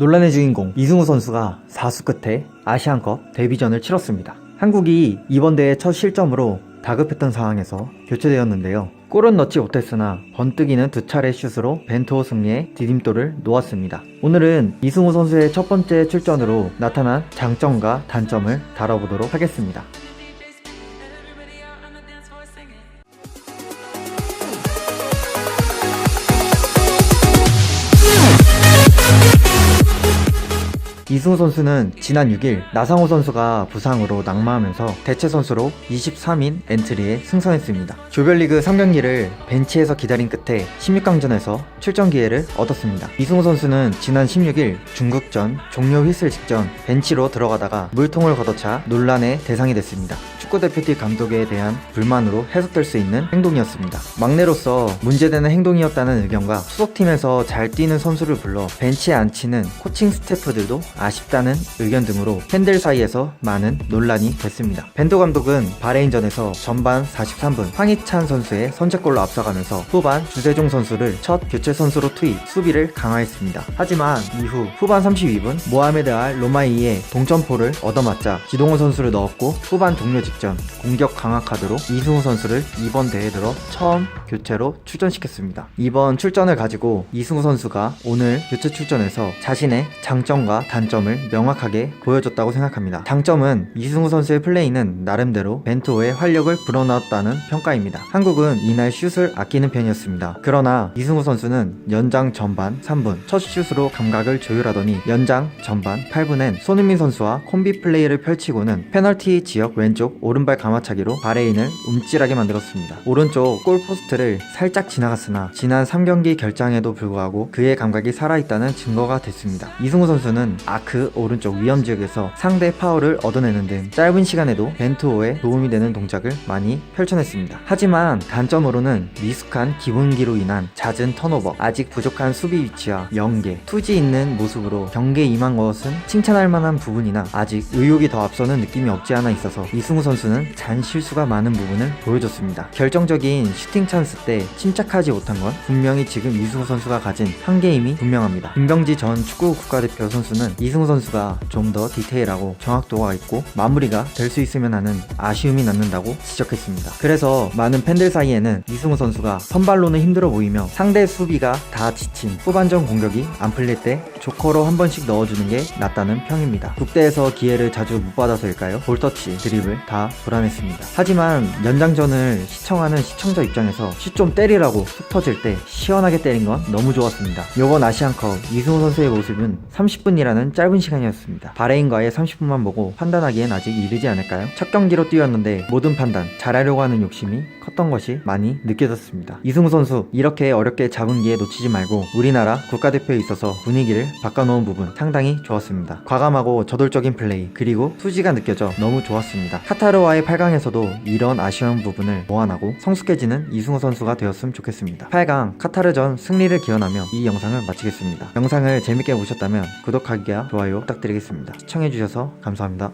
논란의 주인공 이승우 선수가 4수 끝에 아시안컵 데뷔전을 치렀습니다. 한국이 이번 대회 첫 실점으로 다급했던 상황에서 교체되었는데요. 골은 넣지 못했으나 번뜩이는 두 차례 슛으로 벤투호 승리에 디딤돌을 놓았습니다. 오늘은 이승우 선수의 첫 번째 출전으로 나타난 장점과 단점을 다뤄보도록 하겠습니다. 이승우 선수는 지난 6일 나상호 선수가 부상으로 낙마하면서 대체 선수로 23인 엔트리에 승선했습니다. 조별리그 3경기를 벤치에서 기다린 끝에 16강전에서 출전 기회를 얻었습니다. 이승우 선수는 지난 16일 중국전 종료 휘슬 직전 벤치로 들어가다가 물통을 걷어차 논란의 대상이 됐습니다. 축구대표팀 감독에 대한 불만으로 해석될 수 있는 행동이었습니다. 막내로서 문제되는 행동이었다는 의견과 소속팀에서 잘 뛰는 선수를 불러 벤치에 앉히는 코칭 스태프들도 아쉽다는 의견 등으로 팬들 사이에서 많은 논란이 됐습니다. 벤도 감독은 바레인전에서 전반 43분 황희찬 선수의 선제골로 앞서가면서 후반 주세종 선수를 첫 교체 선수로 투입, 수비를 강화했습니다. 하지만 이후 후반 32분 모하메드 알 로마이의 동점포를 얻어맞자 지동원 선수를 넣었고 후반 종료 직전 공격 강화 카드로 이승우 선수를 이번 대회 들어 처음 교체로 출전시켰습니다. 이번 출전을 가지고 이승우 선수가 오늘 교체 출전에서 자신의 장점과 단점 을 명확하게 보여줬다고 생각합니다. 장점은 이승우 선수의 플레이는 나름대로 벤투호의 활력을 불어넣었다는 평가입니다. 한국은 이날 슛을 아끼는 편이었습니다. 그러나 이승우 선수는 연장 전반 3분 첫 슛으로 감각을 조율하더니 연장 전반 8분엔 손흥민 선수와 콤비 플레이를 펼치고는 페널티 지역 왼쪽 오른발 감아차기로 바레인을 움찔하게 만들었습니다. 오른쪽 골포스트를 살짝 지나갔으나 지난 3경기 결장에도 불구하고 그의 감각이 살아있다는 증거가 됐습니다. 이승우 선수는 아크 오른쪽 위험 지역에서 상대 파울을 얻어내는 등 짧은 시간에도 벤투호에 도움이 되는 동작을 많이 펼쳐냈습니다. 하지만 단점으로는 미숙한 기본기로 인한 잦은 턴오버, 아직 부족한 수비 위치와 연계, 투지 있는 모습으로 경기에 임한 것은 칭찬할 만한 부분이나 아직 의욕이 더 앞서는 느낌이 없지 않아 있어서 이승우 선수는 잔 실수가 많은 부분을 보여줬습니다. 결정적인 슈팅 찬스 때 침착하지 못한 건 분명히 지금 이승우 선수가 가진 한계임이 분명합니다. 김병지 전 축구 국가대표 선수는 이승우 선수가 좀 더 디테일하고 정확도가 있고 마무리가 될 수 있으면 하는 아쉬움이 남는다고 지적했습니다. 그래서 많은 팬들 사이에는 이승우 선수가 선발로는 힘들어 보이며 상대 수비가 다 지친 후반전 공격이 안 풀릴 때 조커로 한 번씩 넣어주는 게 낫다는 평입니다. 국대에서 기회를 자주 못 받아서일까요? 볼터치, 드리블 다 불안했습니다. 하지만 연장전을 시청하는 시청자 입장에서 슛좀 때리라고 툭 터질 때 시원하게 때린 건 너무 좋았습니다. 요번 아시안컵 이승우 선수의 모습은 30분이라는 짧은 시간이었습니다. 바레인과의 30분만 보고 판단하기엔 아직 이르지 않을까요? 첫 경기로 뛰었는데 모든 판단 잘하려고 하는 욕심이 컸던 것이 많이 느껴졌습니다. 이승우 선수 이렇게 어렵게 잡은 기회 놓치지 말고 우리나라 국가대표에 있어서 분위기를 바꿔놓은 부분 상당히 좋았습니다. 과감하고 저돌적인 플레이 그리고 수지가 느껴져 너무 좋았습니다. 카타르와의 8강에서도 이런 아쉬운 부분을 보완하고 성숙해지는 이승우 선수가 되었으면 좋겠습니다. 8강 카타르전 승리를 기원하며 이 영상을 마치겠습니다. 영상을 재밌게 보셨다면 구독하기와 좋아요 부탁드리겠습니다. 시청해주셔서 감사합니다.